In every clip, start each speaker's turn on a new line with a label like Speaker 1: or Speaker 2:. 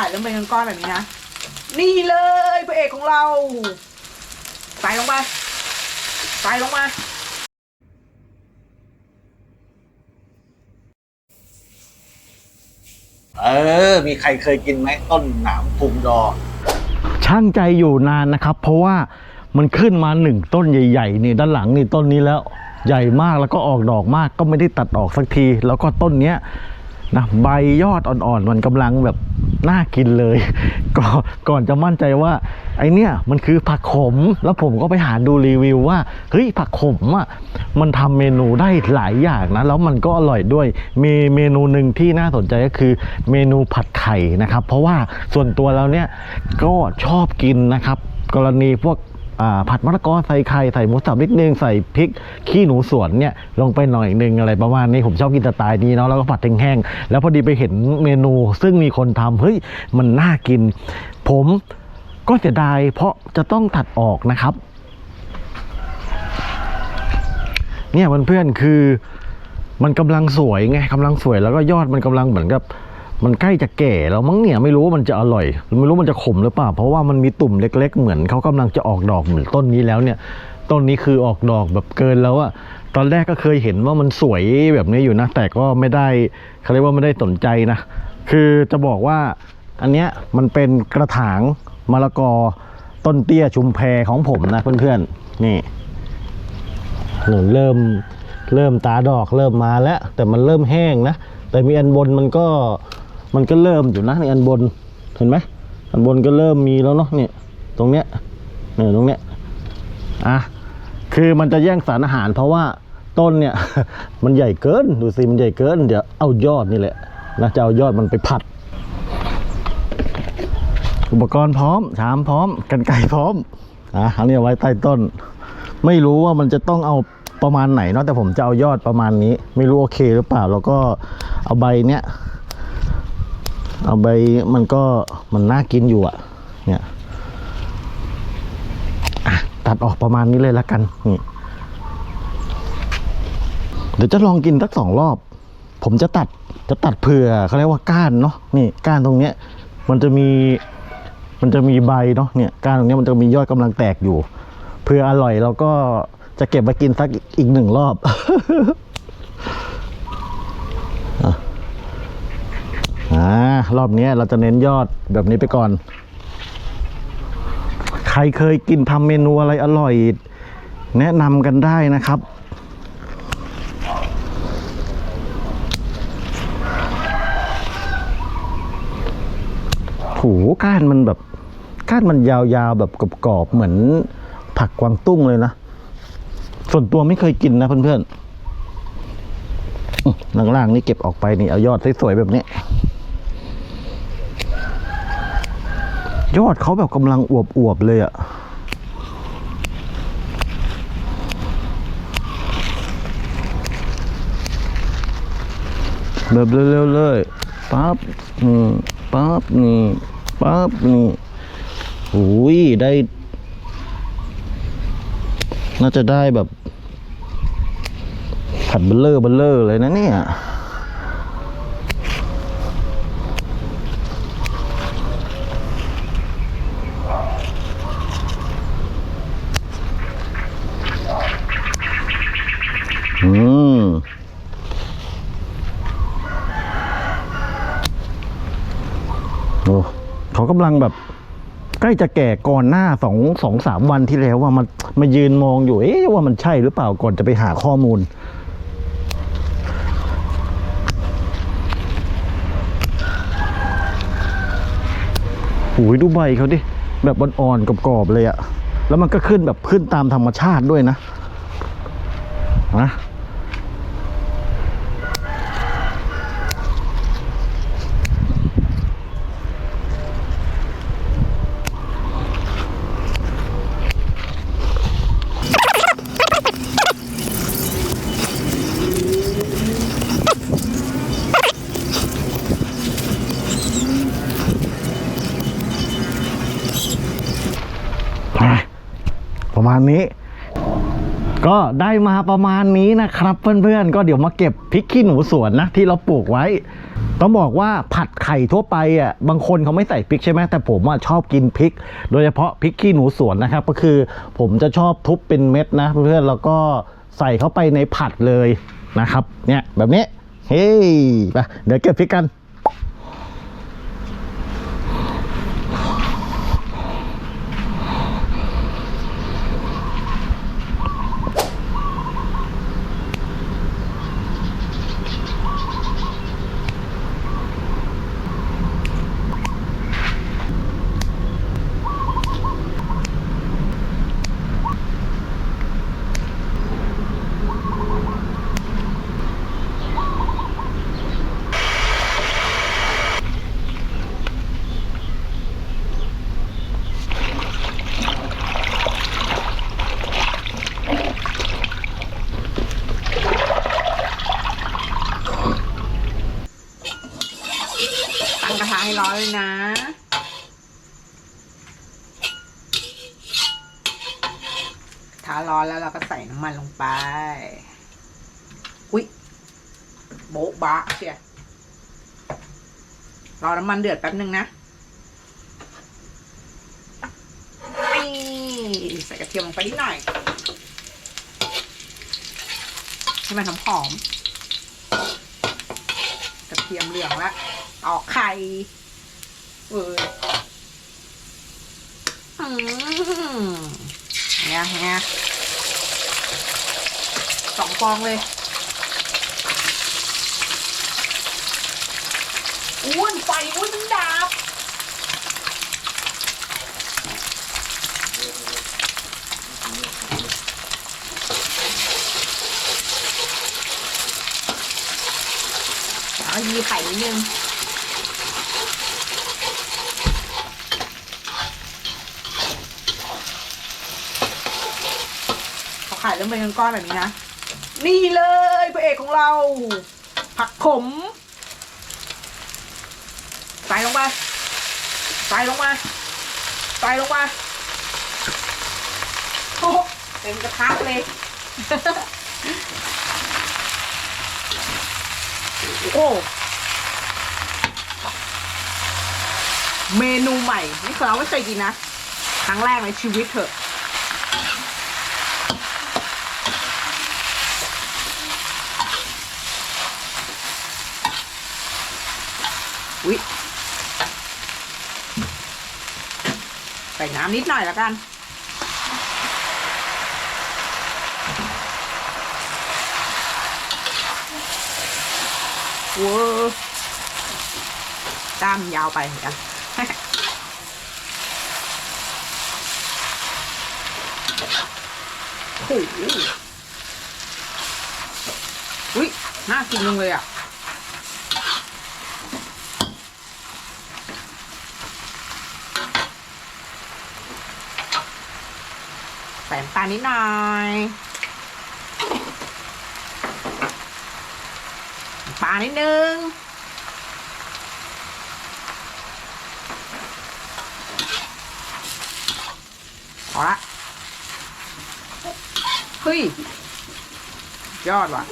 Speaker 1: ถ่ายเริ่มเป็นก้อนๆแบบนี้นะ นี่เลยพระเอกของเรา ใส่ลงไป ใส่ลงมา
Speaker 2: เออ มีใครเคยกินไหมต้นหนามพุงดอ
Speaker 3: ช่างใจอยู่นานนะครับ เพราะว่ามันขึ้นมาหนึ่งต้นใหญ่ๆนี่ด้านหลังนี่ต้นนี้แล้ว ใหญ่มากแล้วก็ออกดอกมากก็ไม่ได้ตัดออกสักที แล้วก็ต้นเนี้ย นะใบยอดอ่อนๆมันกำลังแบบน่ากินเลยก่อนก่อนจะมั่นใจว่า ไอเนี้ยมันคือผักขม แล้วผมก็ไปหาดูรีวิวว่าเฮ้ยผักขมอะมันทำเมนูได้หลายอย่างนะ แล้วมันก็อร่อยด้วยมีเมนูหนึ่งที่น่าสนใจก็คือเมนูผัดไข่นะครับ เพราะว่าส่วนตัวแล้วเนี่ยก็ชอบกินนะครับ กรณีพวก ผัดมะละกอใส่ไข่ใส่หมูสับนิดนึงใส่พริกขี้หนูสวนเนี่ยลงไปหน่อยนึงอะไรประมาณนี้ผมชอบกินสไตล์นี้เนาะแล้วก็ผัดแห้งๆแล้วพอดีไปเห็นเมนู ซึ่งมีคนทำเฮ้ยมันน่ากิน ผมก็เสียดายเพราะจะต้องตัดออกนะครับ เนี่ยเพื่อนๆคือมันกำลังสวยไงกำลังสวยแล้วก็ยอดมันกำลังเหมือนกับ มันใกล้จะแก่แล้วมั้งเนี่ยไม่รู้ว่ามันจะอร่อย ไม่รู้มันจะขมหรือเปล่า เพราะว่ามันมีตุ่มเล็ก ๆ เหมือนเขากำลังจะออกดอกเหมือนต้นนี้แล้วเนี่ย ต้นนี้คือออกดอกแบบเกินแล้วอะตอนแรกก็เคยเห็นว่ามันสวยแบบนี้อยู่นะ แต่ก็ไม่ได้เขาเรียกว่าไม่ได้สนใจนะ คือจะบอกว่าอันเนี้ยมันเป็นกระถางมะละกอต้นเตี้ยชุมแพของผมนะเพื่อนๆนี่เริ่มเริ่มตาดอกเริ่มมาแล้ว แต่มันเริ่มแห้งนะแต่มีอันบนมันก็ มันก็เริ่มอยู่นะในอันบนเห็นไหมอันบนก็เริ่มมีแล้วเนาะเนี่ยตรงเนี้ยเนี่ยตรงเนี้ยอะคือมันจะแย่งสารอาหาร เพราะว่าต้นเนี่ย มันใหญ่เกินดูสิมันใหญ่เกินเดี๋ยวเอายอดนี่แหละนะจะเอายอดมันไปผัด อุปกรณ์พร้อมชามพร้อม กันไก่พร้อมอะอันนี้ไว้ใต้ต้น ไม่รู้ว่ามันจะต้องเอาประมาณไหนเนาะแต่ผมจะเอายอดประมาณนี้ ไม่รู้โอเคหรือเปล่า แล้วก็เอาใบเนี้ย เอาใบมันก็มันน่ากินอยู่อะเนี่ยตัดออกประมาณนี้เลยละกันนี่เดี๋ยวจะลองกินสักสองรอบ ผมจะตัดจะตัดเผื่อเขาเรียกว่าก้านเนาะนี่ก้านตรงเนี้ย มันจะมีมันจะมีใบเนาะเนี่ยก้านตรงเนี้ยมันจะมียอดกำลังแตกอยู่เพื่ออร่อยเราก็จะเก็บมากินสักอีกหนึ่งรอบอ่า รอบนี้เราจะเน้นยอดแบบนี้ไปก่อน ใครเคยกินทำเมนูอะไรอร่อย แนะนำกันได้นะครับหูก้านมันแบบก้านมันยาวๆแบบกรอบๆเหมือนผักกวางตุ้งเลยนะ ส่วนตัวไม่เคยกินนะเพื่อนๆล่างๆนี่เก็บออกไปนี่เอายอดสวยๆแบบนี้ ยอดเขาแบบกำลังอวบๆเลยอะแบบเร็วๆเลยปั๊บอืมปั๊บนี่ปั๊บนี่โอ้ยได้ น่าจะได้แบบผัดเบลเลอร์เบลเลอร์เลยนะเนี่ย อืม โอ้เขากำลังแบบใกล้จะแก่ก่อนหน้าสองสองสามวันที่แล้วว่ามันมายืนมองอยู่ เอ๊ะว่ามันใช่หรือเปล่าก่อนจะไปหาข้อมูล หูยดูใบเขาดิ แบบอ่อนๆกรอบๆเลยอะแล้วมันก็ขึ้นแบบขึ้นตามธรรมชาติด้วยนะนะ มาณนี้ ก็ได้มาประมาณนี้นะครับ เพื่อนๆ ก็เดี๋ยวมาเก็บพริกขี้หนูสวนนะที่เราปลูกไว้ ต้องบอกว่าผัดไข่ทั่วไปอะบางคนเขาไม่ใส่พริกใช่ไหมแต่ผมอะชอบกินพริก โดยเฉพาะพริกขี้หนูสวนนะครับ ก็คือผมจะชอบทุบเป็นเม็ดนะ เพื่อนๆแล้วก็ใส่เข้าไปในผัดเลยนะครับ เนี่ยแบบนี้เฮ้ยไปเดี๋ยวเก็บพริกกัน
Speaker 1: ตั้งกระทะให้ร้อนเลยนะ กระทะร้อนแล้วเราก็ใส่น้ำมันลงไป อุ๊ย โบ๊ะบะเชียรอน้ำ มันเดือดแป๊บนึงนะนี่ใส่กระเทียมลงไปนิดหน่อยให้มันหอมหอมกระเทียมเหลืองแล้วออกไข่เอออืมเนี่ยเนี่ยสองฟองเลย อ้ วนไฟอ้วนมันดับเอายีไข่นิดนึงเขาขายเริ่มเป็นก้อนๆแบบนี้นะ นี่เลยพระเอกของเรา ผักขม ใส่ลงไปใส่ลงมาใส่ลงมาโอ้เต็มกระทะเลย โอ้ เมนูใหม่ นี่คือเราไม่เคยกินนะ ครั้งแรกในชีวิตเถอะอุ๊ย ใส่น้ำนิดหน่อยแล้วกันเวอร์ด้ามยาวไปเหมือนกันโอ้โหอุ้ยน่ากินจังเลยอะานิดหน่อยปลานิดนึงพอละเฮ้ยยอดว่ะ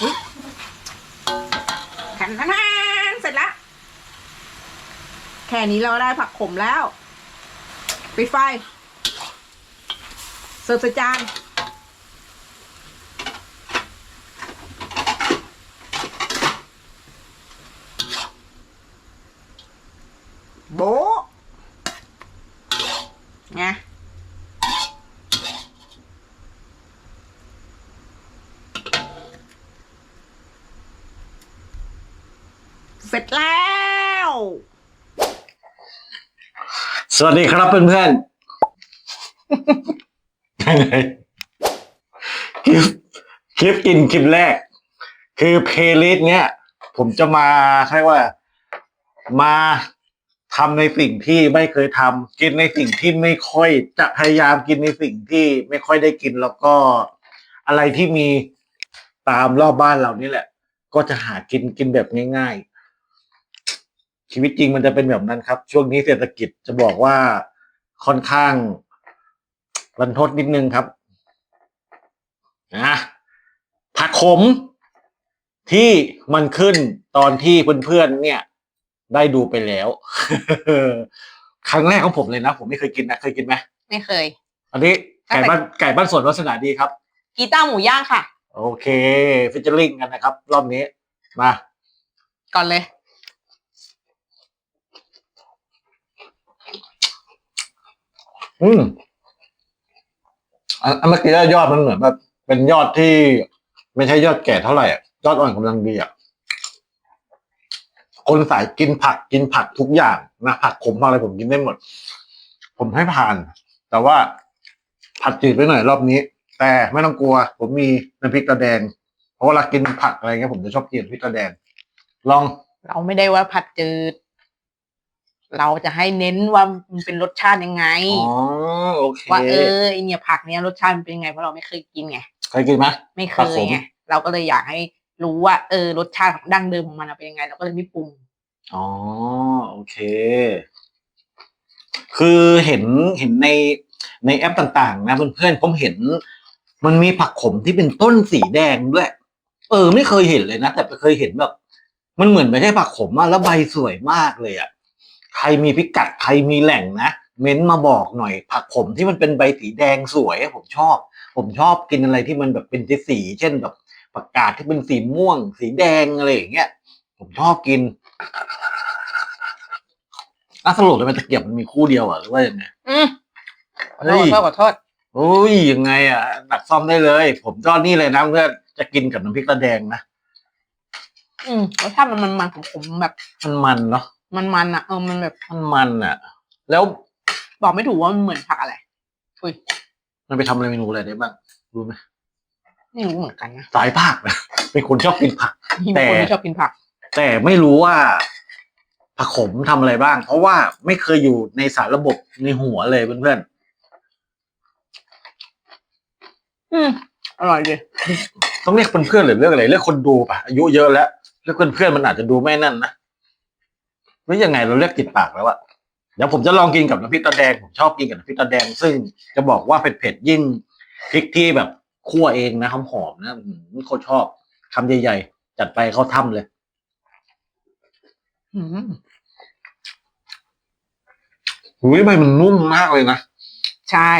Speaker 1: อุ๊ย แผ่นทานเสร็จแล้ว แค่นี้เราได้ผักขมแล้ว ปิดไฟ เสิร์ฟใส่จาน โบะไงเสร็จแล้ว
Speaker 4: สวัสดีครับเพื่อนๆคลิปคลิปกินคลิปแรก คือเพลย์ลิสต์เนี้ย ผมจะมาเรียกว่า มาทำในสิ่งที่ไม่เคยทำกินในสิ่งที่ไม่ค่อยจะพยายามกินในสิ่งที่ไม่ค่อยได้กินแล้วก็อะไรที่มีตามรอบบ้านเรานี่แหละ
Speaker 3: ก็จะหากินกินแบบง่ายๆ ชีวิตจริงมันจะเป็นแบบนั้นครับ ช่วงนี้เศรษฐกิจจะบอกว่าค่อนข้างรันทดนิดนึงครับนะผักขมที่มันขึ้นตอนที่เพื่อนๆเนี่ย ได้ดูไปแล้ว ครั้งแรกของผมเลยนะ ผมไม่เคยกินนะเคยกินไหม
Speaker 5: ไม่เคย
Speaker 3: อันนี้ไก่บ้านไก่บ้านสวนวัสนาดีครับ
Speaker 5: กีต้าร์หมูย่างค่ะ
Speaker 3: โอเคฟิชเชอร์ลิงกันนะครับ รอบนี้ มา
Speaker 5: ก่อนเลย
Speaker 3: อืมอันเมื่อกี้ยอดมันเหมือนแบบเป็นยอดที่ ไม่ใช่ยอดแก่เท่าไหร่อะยอดอ่อนกำลังดีอะคนสายกินผักกินผักทุกอย่างนะผักขมอะไรผมกินได้หมด ผมให้ผ่าน แต่ว่าผัดจืดไปหน่อยรอบนี้ แต่ไม่ต้องกลัว ผมมีน้ำพริกตาแดง เพราะเวลากินผักอะไรเงี้ยผมจะชอบกินพริกตาแดง ลอง
Speaker 5: เราไม่ได้ว่าผัดจืด เราจะให้เน้นว่ามันเป็นรสชาติยังไง
Speaker 3: อ๋อโอเค
Speaker 5: ว่าเออไอเนี่ยผักเนี้ยรสชาติมันเป็นยังไงเพราะเราไม่เคยกินไง
Speaker 3: เคยกินไหม
Speaker 5: ไม่เค
Speaker 3: ผัก
Speaker 5: ย
Speaker 3: ขม
Speaker 5: ไงเราก็เลยอยากให้รู้ว่าเออรสชาติของดั้งเดิมของมันอะเป็นยังไง เราก็เลยไม่ปรุง
Speaker 3: อ๋อโอเค คือเห็นเห็นในในแอปต่าง ๆ นะเพื่อนๆผมเห็น มันมีผักขมที่เป็นต้นสีแดงด้วย เออ ไม่เคยเห็นเลยนะแต่เคยเห็นแบบ มันเหมือนไม่ใช่ผักขมอะแล้วใบสวยมากเลยอะ ใครมีพิกัดใครมีแหล่งนะ เม้นมาบอกหน่อย ผักขมที่มันเป็นใบสีแดงสวยอะผมชอบ ผมชอบกินอะไรที่มันแบบเป็นสี เช่นแบบผักกาดที่เป็นสีม่วง สีแดงอะไรอย่างเงี้ยผมชอบกินอะสรุปเลยมันตะเกียบมันมีคู่เดียวอะหรือว่ายังไง
Speaker 5: อืมขอ
Speaker 3: เฮ้
Speaker 5: โทษ
Speaker 3: ย
Speaker 5: ขอโทษขอโทษ
Speaker 3: โอ้ยยังไงอะหนักซ่อมได้เลย ผมก็นี่เลยนะเพื่อนจะกินกับน้ำพริกตาแดงนะ
Speaker 5: อืมรสชาติมันมันมันของผมแบบ
Speaker 3: มันมันเนาะ
Speaker 5: มันมันอะเออมันแบบ
Speaker 3: มันมันอะแล้ว
Speaker 5: บอกไม่ถูกว่ามันเหมือนผักอะไรอุ้ย
Speaker 3: มันไปทำอะไรเมนูอะไรได้บ้างรู้ไหม
Speaker 5: ไม่รู้เหมือนกันนะ
Speaker 3: สายผักนะเป็นคนชอบกินผัก
Speaker 5: มี
Speaker 3: แต่
Speaker 5: คนที่ชอบกินผัก
Speaker 3: แต่ไม่รู้ว่าผักขมทำอะไรบ้าง เพราะว่าไม่เคยอยู่ในสารระบบในหัวเลยเพื่อน
Speaker 5: อืมอร่อยดี
Speaker 3: ๆต้องเรียกเพื่อนๆหรือเรียกอะไรเรียกคนดูป่ะอายุเยอะแล้วเรียกเพื่อนๆมันอาจจะดูไม่นั่นนะ หรือยังไงเราเรียกติดปากแล้วอะเดี๋ยวผมจะลองกินกับน้ำพริกตาแดงผมชอบกินกับน้ำพริกตาแดง ซึ่งจะบอกว่าเผ็ดๆยิ่งพริกที่แบบคั่วเองนะหอมๆนะอืมโคตรชอบคำใหญ่ๆจัดไปเข้าถ้ำเลย
Speaker 5: อืม
Speaker 3: อุ้ยใบมันนุ่มมากเลยนะ
Speaker 5: ใช่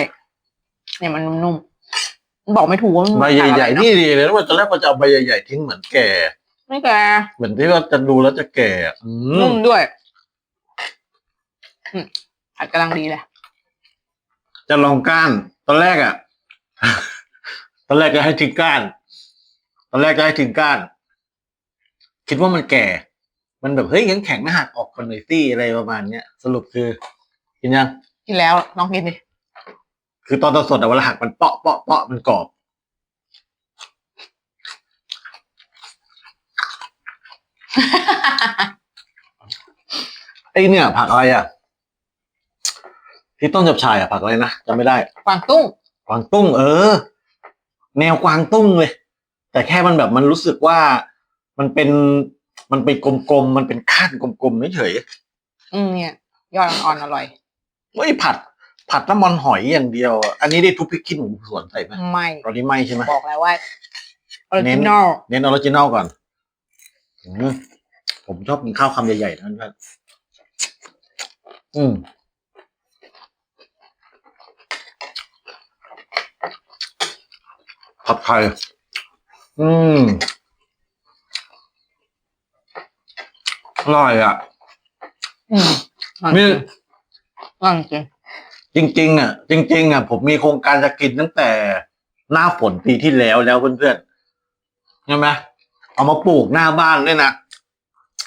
Speaker 5: เนี่ยมันนุ่มๆบอกไม่ถูกว่ามัน
Speaker 3: ใบ
Speaker 5: ผักอะไร
Speaker 3: ใหญ่ๆ
Speaker 5: เนอะ
Speaker 3: นี่ดีเลยนะว่าตอนแรกมันจะเอาใบใหญ่ๆทิ้งเหมือนแก่
Speaker 5: ไม่แก
Speaker 3: เหมือนที่ว่าจะดูแล้วจะแก่อื
Speaker 5: นุ่
Speaker 3: ม
Speaker 5: มด้วยอืม ผัดกำลังดีเลย
Speaker 3: จะลองก้าน ตอนแรกอะ ตอนแรกจะให้ทิ้งก้าน ตอนแรกจะให้ทิ้งก้าน คิดว่ามันแก่ มันแบบเฮ้ยยังแข็งๆนะหักออกคนหน่อยซี่อะไรประมาณเนี้ยสรุปคือกินยัง
Speaker 5: กินแล้วลองกินดิ
Speaker 3: คือตอนสดๆอะเวลาหักมันเปาะเปาะเปาะมันกรอบ ไอเนี่ย ผักอะไรอะ ที่ต้นจับชายอะผักอะไรนะจำไม่ได้
Speaker 5: กวางตุ้ง
Speaker 3: กวางตุ้ง เออ แนวกวางตุ้งเลย แต่แค่มันแบบมันรู้สึกว่ามันเป็นมันเป็นกลมๆมันเป็นก้านกลมๆเฉย
Speaker 5: อืมเนี่ย ยอดอ่อนๆอร่อย
Speaker 3: ๆเฮ้ยผัด ผัดน้ำมันหอยอย่างเดียวอะอันนี้ได้ทุบพริกขี้หนูสวนใส่ไหม
Speaker 5: ไม่
Speaker 3: ตอนนี้ไม่ใช่ไหม
Speaker 5: บอกแล้วว่าออริ
Speaker 3: เน้
Speaker 5: จิ
Speaker 3: น
Speaker 5: นอล
Speaker 3: เน้นออริจินอลก่อนอืมผมชอบกินข้าวคำใหญ่ๆนะเพื่อนอืม ผัดไทยอืมอร่อยอะ
Speaker 5: อืมอร่อย
Speaker 3: นี่
Speaker 5: อร่อยจริง
Speaker 3: จริง ๆ อะ จริง ๆ อะ ผมมีโครงการจะกินตั้งแต่หน้าฝนปีที่แล้วแล้วเพื่อนๆใช่ไหมเอามาปลูกหน้าบ้านด้วยนะ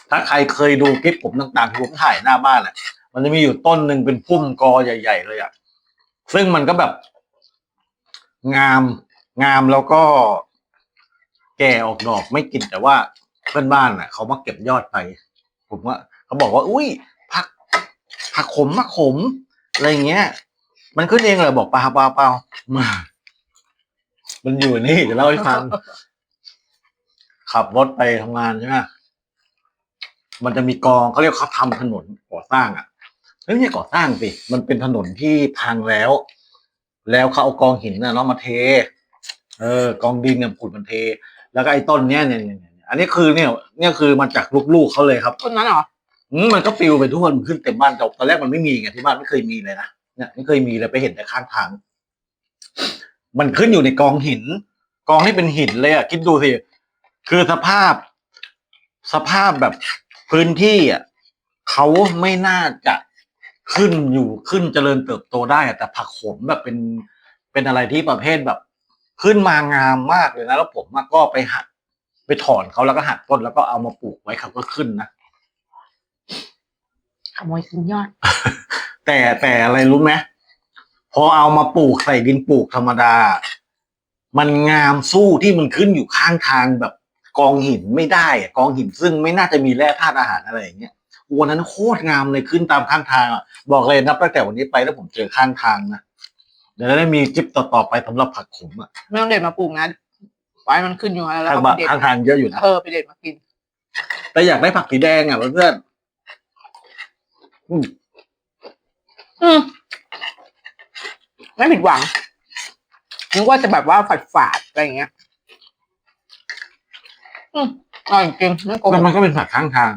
Speaker 3: ถ้าใครเคยดูคลิปผมต่างๆที่ผมถ่ายหน้าบ้านอะ มันจะมีอยู่ต้นหนึ่งเป็นพุ่มกอใหญ่ ๆ เลยอะ ซึ่งมันก็แบบ งาม งามแล้วก็แก่ออกดอกไม่กินแต่ว่าเพื่อนบ้านอะ เขามาเก็บยอดไป ผมว่าเขาบอกว่า อุ้ยผักผักขมผักขมอะไรเงี้ย มันขึ้นเองเลยบอกเปล่าเปล่าเปล่ามามันอยู่นี่เดี๋ยวเล่าให้ฟังขับรถไปทำงานใช่ไหมมันจะมีกองเขาเรียกเขาทำถนนก่อสร้างอะเฮ้ยไม่ก่อสร้างสิมันเป็นถนนที่พังแล้ว แล้วเขาเอากองหินน่ะเนาะมาเท เออกองดินเนี่ยขุดมันเท แล้วก็ไอ้ต้นเนี้ยเนี่ยเนี่ยเนี่ยอันนี้คือเนี่ยเนี่ยคือมาจากลูกๆเขาเลยครับ
Speaker 5: ต้นนั้นเหรอ
Speaker 3: อืมมันก็ปลิวไปทั่วมันขึ้นเต็มบ้านแต่ตอนแรกมันไม่มีไงที่บ้านไม่เคยมีเลยนะเนี่ยไม่เคยมีเลยไปเห็นแต่ข้างทาง มันขึ้นอยู่ในกองหิน กองที่เป็นหินเลยอะคิดดูสิคือสภาพ สภาพแบบพื้นที่อะเขาไม่น่าจะขึ้นอยู่ขึ้นเจริญเติบโตได้อะแต่ผักโขมแบบเป็นเป็นอะไรที่ประเภทแบบ ขึ้นมางามมากเลยนะ แล้วผมอะก็ไปหัก ไปถอนเขาแล้วก็หักต้นแล้วก็เอามาปลูกไว้เขาก็ขึ้นนะ
Speaker 5: ขโมยขึ้นยอด
Speaker 3: แต่แต่อะไรรู้ไหมพอเอามาปลูกใส่ดินปลูกธรรมดา มันงามสู้ที่มันขึ้นอยู่ข้างทางแบบ กองหินไม่ได้อะกองหินซึ่งไม่น่าจะมีแร่ธาตุอาหารอะไรอย่างเงี้ยวันนั้นโคตรงามเลยขึ้นตามข้างทางอะบอกเลยนับตั้งแต่วันนี้ไปแล้วผมเจอข้างทางนะ เดี๋ยวจะได้มีคลิปต่อๆไปสำหรับผักขมอะ
Speaker 5: ไม่ต้องเด็ดมาปลูกนะไว้มันขึ้นอยู่แล้ว
Speaker 3: ข้าง
Speaker 5: ก็
Speaker 3: บ้าน
Speaker 5: ไปเด็ด
Speaker 3: ข้างทางเยอะอยู่นะ
Speaker 5: เออไปเด็ดมากิน
Speaker 3: แต่อยากได้ผักสีแดงอะเพื่อนๆอืม
Speaker 5: อืมไม่ผิดหวังนึกว่าจะแบบว่าฝาดฝาดๆอะไรอย่างเงี้ย อืมอร่อยจริงไม่โกง
Speaker 3: แล้วมันก็เป็นผักข้างทาง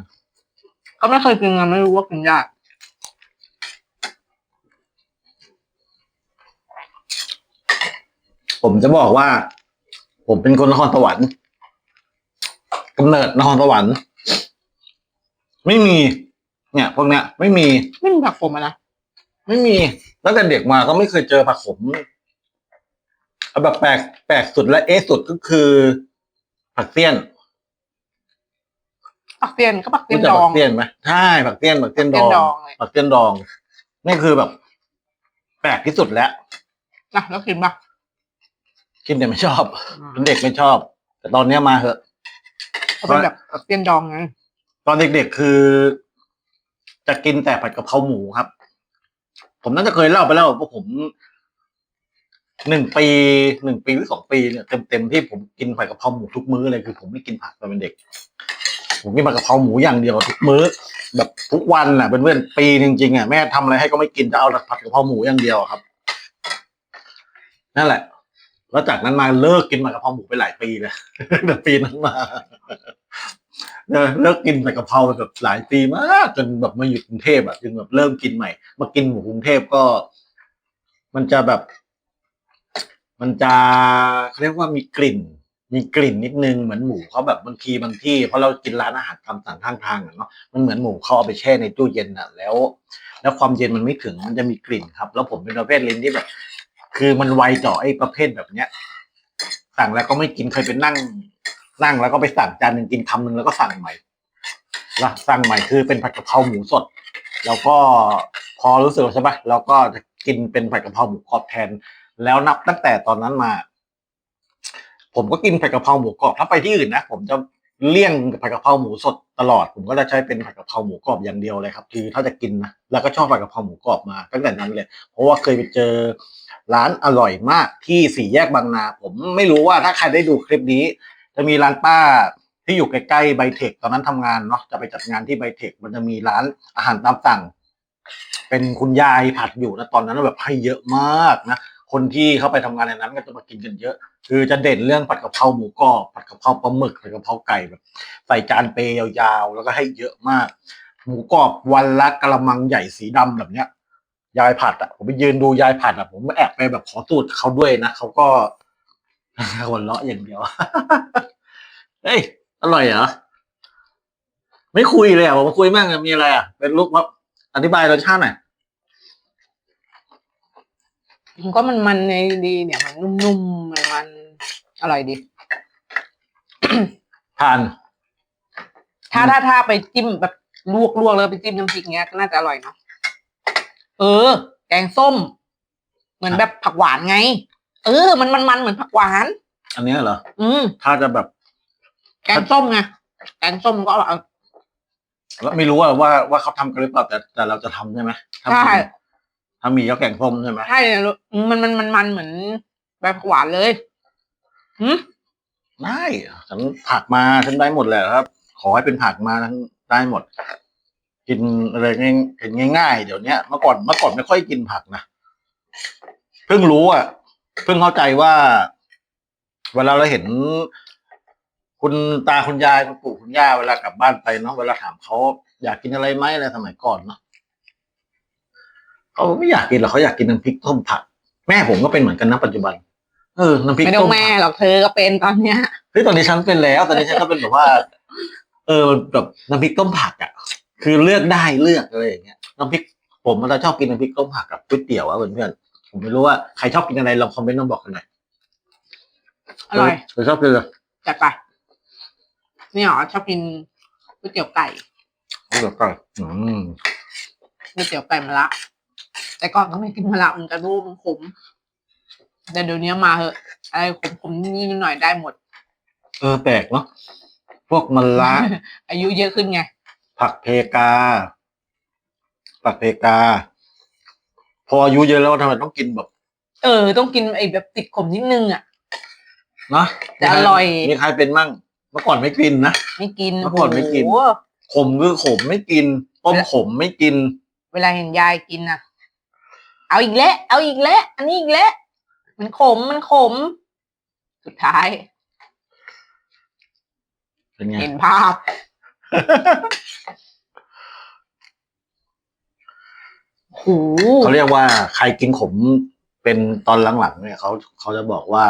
Speaker 5: ก็ไม่เคยกินกันไม่รู้ว่ากินยาก
Speaker 3: ผมจะบอกว่า ผมเป็นคนนครสวรรค์กำเนิดนครสวรรค์ ไม่มี เนี่ยพวกเนี้ย ไม่มี
Speaker 5: ไม่มีผักขมอะนะ
Speaker 3: ไม่มีตั้งแต่เด็กมาก็ไม่เคยเจอผักขมเอาแบบแปลกแปลกสุดและเอะสุดก็คือ ผักเตี้ยน
Speaker 5: ผักเตียนก็ผักเตียน
Speaker 3: รู้จั
Speaker 5: ด
Speaker 3: ก
Speaker 5: อ
Speaker 3: ผั
Speaker 5: ง
Speaker 3: กเตี้ยนไหมใช่ผักเตี้ยนผักเตี้ยนด
Speaker 5: เตีย
Speaker 3: อนง
Speaker 5: ดองเลย
Speaker 3: ผักเตี้ยนดองนี่คือแบบ แปลกที่สุดแล้ว
Speaker 5: นะแล้วกินปะ
Speaker 3: กินแต่ไม่ชอบเป็นเด็กไม่ชอบ แต่ตอนเนี้ยมาเหอะ
Speaker 5: เขาเป็นแบบผักเตียนดองไง
Speaker 3: ตอนเด็กๆคือ จะกินแต่ผัดกะเพราหมูครับ ผมน่าจะเคยเล่าไปแล้วว่าผมหนึ่งปีหนึ่งปีหรือสองปีเนี่ยเต็มๆที่ผมกินผัดกะเพราหมูทุกมื้อเลยคือผมไม่กินผักตอนเป็นเด็ก ผมกินผัดกะเพราหมูอย่างเดียวทุกมื้อ แบบทุกวันน่ะเป็นเพื่อนปีจริงๆอะแม่ทำอะไรให้ก็ไม่กินจะเอาแต่ผัดกะเพราหมูอย่างเดียวอะครับ นั่นแหละ แล้วจากนั้นมาเลิกกินผัดกะเพราหมูไปหลายปีเลยตั้งแต่ปีนั้นมาเลิกกินผัดกะเพราไปแบบหลายปีมากจนแบบมาอยู่กรุงเทพอะจึงแบบเริ่มกินใหม่ มากินหมูกรุงเทพก็ มันจะแบบ มันจะเขาเรียกว่ามีกลิ่น มีกลิ่นนิดนึงเหมือนหมูเขาแบบบางทีบางที่เพราะเรากินร้านอาหารตามสั่งข้างทางอะเนาะมันเหมือนหมูเขาเอาไปแช่ในตู้เย็นอะแล้ว แล้วความเย็นมันไม่ถึงมันจะมีกลิ่นครับ แล้วผมเป็นประเภทลิ้นที่แบบ คือมันไวต่อไอ้ประเภทแบบเนี้ย สั่งแล้วก็ไม่กินเคยไปนั่ง นั่งแล้วก็ไปสั่งจานหนึ่งกินคำหนึ่งแล้วก็สั่งใหม่ล้วสั่งใหม่คือเป็นผัดกะเพราหมูสด แล้วก็พอรู้สึกใช่ปะเราก็จะกินเป็นผัดกะเพราหมูกรอบแทน แล้วนับตั้งแต่ตอนนั้นมา ผมก็กินผัดกะเพราหมูกรอบถ้าไปที่อื่นนะผมจะเลี่ยงผัดกะเพราหมูสดตลอด ผมก็จะใช้เป็นผัดกะเพราหมูกรอบอย่างเดียวเลยครับ คือถ้าจะกินนะแล้วก็ชอบผัดกะเพราหมูกรอบมาตั้งแต่นั้นเลย เพราะว่าเคยไปเจอ ร้านอร่อยมากที่สี่แยกบางนา ผมไม่รู้ว่าถ้าใครได้ดูคลิปนี้ จะมีร้านป้าที่อยู่ใกล้ๆไบเทคตอนนั้นทำงานเนาะจะไปจัดงานที่ไบเทคมันจะมีร้านอาหารตามสั่ง เป็นคุณยายผัดอยู่นะตอนนั้นแบบให้เยอะมากนะคนที่เข้าไปทำงานในนั้นก็จะมากินกันเยอะ คือจะเด่นเรื่องผัดกะเพราหมูกรอบผัดกะเพราปลาหมึกผัดกะเพราไก่แบบใส่จานเปยาวๆ แล้วก็ให้เยอะมาก หมูกรอบวันละกระมังใหญ่สีดำแบบเนี้ย ยายผัดอะผมไปยืนดูยายผัดอะผมแอบไปแบบขอสูตรเขาด้วยนะเขาก็หัวเราะอย่างเดียวเฮ้ยอร่อยเหรอไม่คุยเลยอะผมมาคุยมั่งอะมีอะไรอะเป็นลูกว่าอธิบายรสชาติหน่อย
Speaker 5: มันก็มันมันในดีเนี่ยมันนุ่มๆมันมันอร่อยดี
Speaker 3: ทาน
Speaker 5: ถ้าถ้าถ้าไปจิ้มแบบลวกลวกแล้วไปจิ้มน้ำพริกเงี้ยก็น่าจะอร่อยเนาะ เออ แกงส้ม เหมือนแบบผักหวานไง เออ มันมันมันเหมือนผักหวาน
Speaker 3: อันเนี้ยเหรอ
Speaker 5: อืม
Speaker 3: ถ้าจะแบบ
Speaker 5: แกงส้มไงแกงส้มมันก็อร่อย
Speaker 3: ไม่รู้ว่าว่าว่าเขาทำกันหรือเปล่าแต่แต่เราจะทำใช่ไหมถ้ามี
Speaker 5: ใช่
Speaker 3: ถ้ามีก็แกงส้มใช่ไหม
Speaker 5: ใช่มันมันมันมันเหมือนแบบผักหวานเลยหืม
Speaker 3: ได้ฉันผักมาฉันได้หมดแหละครับ ขอให้เป็นผักมาทั้งได้หมด กินอะไรง่ายกินง่ายๆเดี๋ยวเนี้ยเมื่อก่อนเมื่อก่อนไม่ค่อยกินผักนะเพิ่งรู้อะเพิ่งเข้าใจว่า เวลาเราเห็น คุณตาคุณยายคุณปู่คุณย่าเวลากลับบ้านไปเนาะเวลาถามเขาอยากกินอะไรไหมอะไรสมัยก่อนเนาะเขาไม่อยากกินหรอกเขาอยากกินน้ำพริกต้มผัก แม่ผมก็เป็นเหมือนกันนะปัจจุบัน เออน้ำพริก
Speaker 5: ไม่ต้อ
Speaker 3: ต้
Speaker 5: ง
Speaker 3: ม
Speaker 5: แม่
Speaker 3: ผัก
Speaker 5: หรอกเธอก็เป็นตอนเนี้ย
Speaker 3: เฮ้ยตอนนี้ฉันเป็นแล้ว ตอนนี้ฉันก็เป็นแบบว่า เออแบบน้ำพริกต้มผักอะ คือเลือกได้เลือกอะไรอย่างเงี้ยน้ำพริกผมเราชอบกินน้ำพริกต้มผักกับก๋วยเตี๋ยวอะเพื่อนๆผมไม่รู้ว่าใครชอบกินอะไรลองคอมเมนต์มาบอกกันหน่อย
Speaker 5: อร่อย
Speaker 3: เออชอบกินเลย
Speaker 5: จัดไปนี่หรอชอบกินก๋วยเตี๋ยวไก่
Speaker 3: เอาแบบก่อนอืม
Speaker 5: ก๋วยเตี๋ยวไก่มะระแต่ก่อนก็ไม่กินมะระเหมือนกันรูปมันขมแต่เดี๋ยวนี้มาเหอะอะไรขมๆนิดๆหน่อยๆได้หมด
Speaker 3: เออแปลกเนาะพวกมะระ
Speaker 5: อายุเยอะขึ้นไง
Speaker 3: ผักเพกา ผักเพกา พออายุเยอะแล้วทำไมต้องกินแบบ
Speaker 5: เออ ต้องกินไอ้แบบติดขมนิดนึงอะ
Speaker 3: เนาะ
Speaker 5: แต่อร่อย
Speaker 3: มีใครเป็นมั่งเมื่อก่อนไม่กินนะ
Speaker 5: ไม่กิน
Speaker 3: เมื่อก่อนไม่กิน
Speaker 5: โอ้โห
Speaker 3: ขมคือขมไม่กินต้มขมไม่กิน
Speaker 5: เวลาเห็นยายกินน่ะ เอาอีกแล้ว เอาอีกแล้ว อันนี้อีกแล้ว มันขม มันขม สุดท้าย
Speaker 3: เป็นไง
Speaker 5: เห็นภาพ โห
Speaker 3: เขาเรียกว่าใครกินขมเป็นตอนหลังๆเนี่ยเขาเขาจะบอกว่า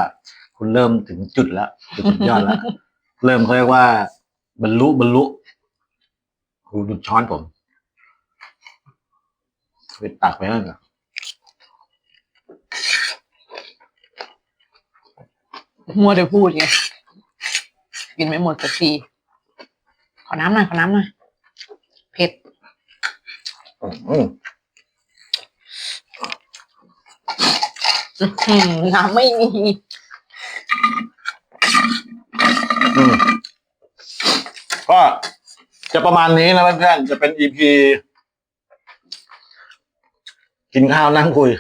Speaker 3: คุณเริ่มถึงจุดแล้วจุดสุดยอดแล้ว เริ่มเขาเรียกว่า บรรลุบรรลุหูดูดช้อนผมไปตักไปแล้วเหรอ
Speaker 5: มัวแต่พูดไงกินไม่หมดสักทีข อน้ำหน่อยขอน้ำหน่อยเผ็ด
Speaker 3: อืม
Speaker 5: อื้อหือน้ำไม่มี
Speaker 3: อืมก็จะประมาณนี้นะเพื่อนๆจะเป็นอีพีกินข้าวนั่งคุย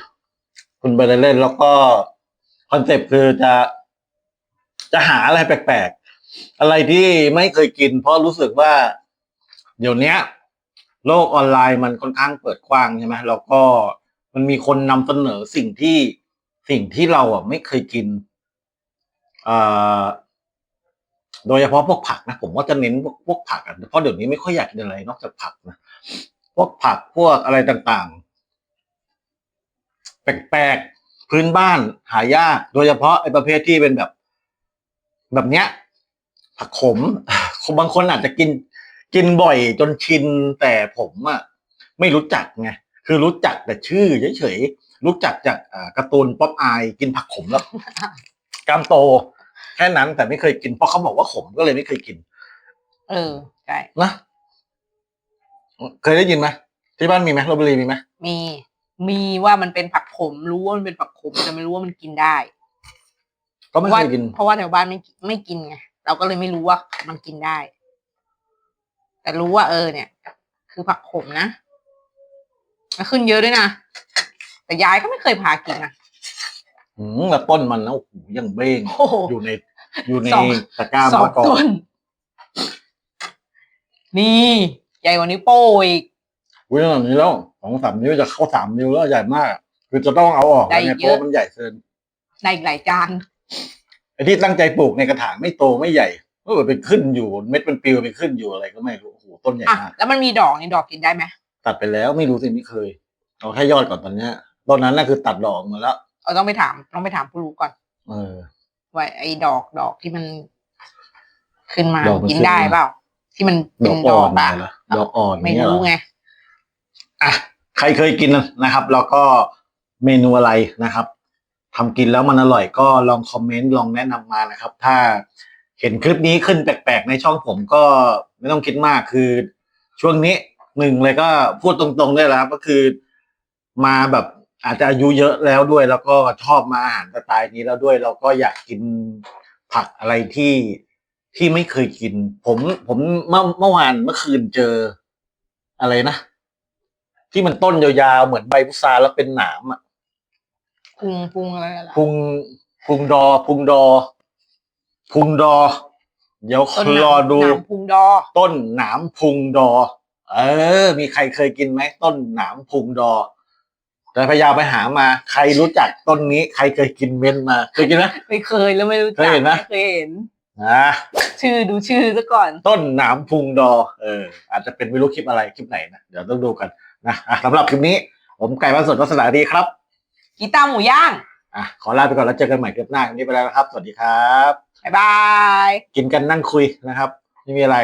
Speaker 3: คุณไปเล่นๆแล้วก็ คอนเซปต์คือจะ จะหาอะไรแปลกๆ อะไรที่ไม่เคยกิน เพราะรู้สึกว่า เดี๋ยวนี้โลกออนไลน์มันค่อนข้างเปิดกว้างใช่ไหมแล้วก็มันมีคนนำเสนอสิ่งที่สิ่งที่เราอะไม่เคยกินโดยเฉพาะพวกผักนะผมก็จะเน้นพวกพวกผักอะเพราะเดี๋ยวนี้ไม่ค่อยอยากกินอะไรนอกจากผักนะพวกผักพวกอะไรต่างๆ แปลกๆพื้นบ้านหายาก โดยเฉพาะไอ้ประเภทที่เป็นแบบ แบบเนี้ย ผักขม บางคนอาจจะกินกินบ่อยจนชิน แต่ผมอะไม่รู้จักไงคือรู้จักแต่ชื่อเฉยๆรู้จักจากอ่าการ์ตูนป๊อปอายกินผักขมแล้วกล้ามโต แค่นั้นแต่ไม่เคยกินเพราะเขาบอกว่าขมก็เลยไม่เคยกิน
Speaker 5: เออใช่
Speaker 3: นะเคยได้ยินไหมที่บ้านมีไหมลบบุรีมีไหม
Speaker 5: มี มีว่ามันเป็นผักขม รู้ว่ามันเป็นผักขมแต่ไม่รู้ว่ามันกินได้
Speaker 3: ก็ไม่
Speaker 5: เพราะ
Speaker 3: เค
Speaker 5: ว่าย
Speaker 3: กิน
Speaker 5: เพราะว่าแถวบ้านไม่ไม่กินไง เราก็เลยไม่รู้ว่ามันกินได้ แต่รู้ว่าเออเนี่ย คือผักขมนะแล้วขึ้นเยอะด้วยนะ แต่ยายก็ไม่เคยพากินนะ
Speaker 3: อืมแล้วต้นมันนะโอ้โหยังเบ้ง
Speaker 5: โอ้โห
Speaker 3: อยู่ในอยู่ใน
Speaker 5: สอง
Speaker 3: ตะกร้ามะ
Speaker 5: สอ
Speaker 3: ละ
Speaker 5: ง
Speaker 3: กอ
Speaker 5: ต้น นี่ใหญ่กว่านิ้วโป้อีก
Speaker 3: วิ่งแบบนี้แล้วสองสามนิ้วจะเข้าสามนิ้วแล้วใหญ่มากคือจะต้องเอาออกแล้วไง
Speaker 5: ได้
Speaker 3: เพ
Speaker 5: เยอะ
Speaker 3: ราะว่ามันใหญ่เกิน
Speaker 5: ในอีกหลายจาน
Speaker 3: ไอ้ ที่ตั้งใจปลูกในกระถางไม่โตไม่ใหญ่ก็แบบไปขึ้นอยู่เม็ดเป็นปลิวไปขึ้นอยู่อะไรก็ไม่รู้โอ้โหต้นใหญ่
Speaker 5: อะ
Speaker 3: มาก
Speaker 5: แล้วมันมีดอกนี่ดอกกินได้ไหม
Speaker 3: ตัดไปแล้วไม่รู้สิไม่เคย เอาแค่ยอดก่อนตอนเนี้ยตอนนั้นน่ะคือตัดดอกมาแล้ว
Speaker 5: เราต้องไปถามต้องไปถามผู้รู้ก่อน
Speaker 3: เออ
Speaker 5: ว่าไอ้ดอกดอกที่มัน ขึ้นมา
Speaker 3: ดอกมัน
Speaker 5: กิน
Speaker 3: ขึ้น
Speaker 5: ได้
Speaker 3: มา
Speaker 5: เปล่าที่มัน
Speaker 3: ด
Speaker 5: เป็
Speaker 3: อก
Speaker 5: นด
Speaker 3: อ่
Speaker 5: อ
Speaker 3: อกน
Speaker 5: อะ
Speaker 3: เหรอดอกอ่อน
Speaker 5: ไม่
Speaker 3: เนี่ยเหร
Speaker 5: รู้
Speaker 3: อ
Speaker 5: ไง
Speaker 3: อะใครเคยกินนะครับ แล้วก็เมนูอะไรนะครับ ทำกินแล้วมันอร่อยก็ลองคอมเมนต์ลองแนะนำมานะครับ ถ้าเห็นคลิปนี้ขึ้นแปลกๆ ในช่องผมก็ไม่ต้องคิดมากคือช่วงนี้หนึ่งเลยก็พูดตรงๆเลยแล้วก็คือมาแบบอาจจะอายุเยอะแล้วด้วย แล้วก็ชอบมาอาหารสไตล์นี้แล้วด้วย เราก็อยากกินผักอะไรที่ที่ไม่เคยกิน ผมผมเมื่อเมื่อวานเมื่อคืนเจออะไรนะ ที่มันต้นยาวๆเหมือนใบพุทราแล้วเป็นหนามอะ
Speaker 5: พุงพุงอะไรล่ะ
Speaker 3: พุงพุงดอ พุงดอ พุงดอ เดี๋ยว
Speaker 5: ต้นหนาม
Speaker 3: รอดู
Speaker 5: หนามพุงดอ
Speaker 3: ต้นหนามพุงดอ เออ มีใครเคยกินไหมต้นหนามพุงดอ แต่พยายามไปหามา ใครรู้จักต้นนี้ ใครเคยกินเม้นมา เคยกินไหม
Speaker 5: ไม่เคยแล้วไม่รู้
Speaker 3: เค
Speaker 5: จั
Speaker 3: ย
Speaker 5: ก
Speaker 3: เห็นไหม
Speaker 5: ไม่เคยเห็น
Speaker 3: อ่า
Speaker 5: ชื่อดูชื่อซะก่อน
Speaker 3: ต้นหนามพุงดอ เออ อาจจะเป็นไม่รู้คลิปอะไรคลิปไหนนะ เดี๋ยวต้องดูกันนะอะสำหรับคลิปนี้ ผมไก่บ้านสดวัสนาดีครับ
Speaker 5: กีตาร์หมูย่าง
Speaker 3: อะขอลาไปก่อนแล้วเจอกันใหม่คลิปหน้าวันนี้ไปแล้วนะครับ สวัสดีครับ
Speaker 5: บ๊ายบาย
Speaker 3: กินกันนั่งคุยนะครับ ไม่มีอะไร